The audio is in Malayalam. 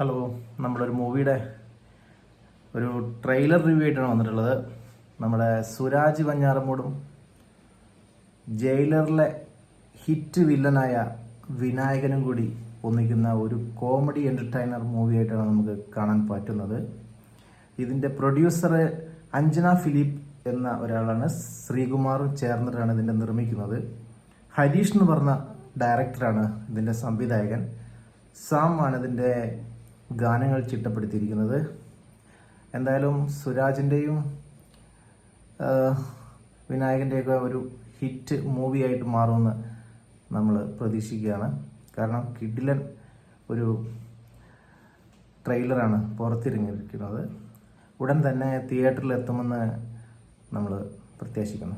ഹലോ നമ്മളൊരു മൂവിയുടെ ഒരു ട്രെയിലർ റിവ്യൂ ആയിട്ടാണ് വന്നിട്ടുള്ളത്. നമ്മുടെ സുരാജ് വഞ്ഞാറമൂടും ജയിലറിലെ ഹിറ്റ് വില്ലനായ വിനായകനും കൂടി ഒന്നിക്കുന്ന ഒരു കോമഡി എന്റർടൈനർ മൂവി ആയിട്ടാണ് നമുക്ക് കാണാൻ പറ്റുന്നത്. ഇതിന്റെ പ്രൊഡ്യൂസർ അഞ്ജന ഫിലിപ്പ് എന്ന ഒരാളാണ്. ശ്രീകുമാറും ചേർന്നിട്ടാണ് ഇതിന്റെ നിർമ്മിക്കുന്നത്. ഹരീഷ് എന്ന് പറഞ്ഞ ഡയറക്ടറാണ് ഇതിന്റെ സംവിധായകൻ. സാം ആണ് ഇതിന്റെ ഗാനങ്ങൾ ചിട്ടപ്പെടുത്തിയിരിക്കുന്നത്. എന്തായാലും സുരാജിന്റെയും വിനായകന്റെയൊക്കെ ഒരു ഹിറ്റ് മൂവിയായിട്ട് മാറുമെന്ന് നമ്മൾ പ്രതീക്ഷിക്കുകയാണ്. കാരണം കിഡിലൻ ഒരു ട്രെയിലറാണ് പുറത്തിറങ്ങിയിരിക്കുന്നത്. ഉടൻ തന്നെ തിയേറ്ററിൽ എത്തുമെന്ന് നമ്മൾ പ്രത്യാശിക്കുന്നു.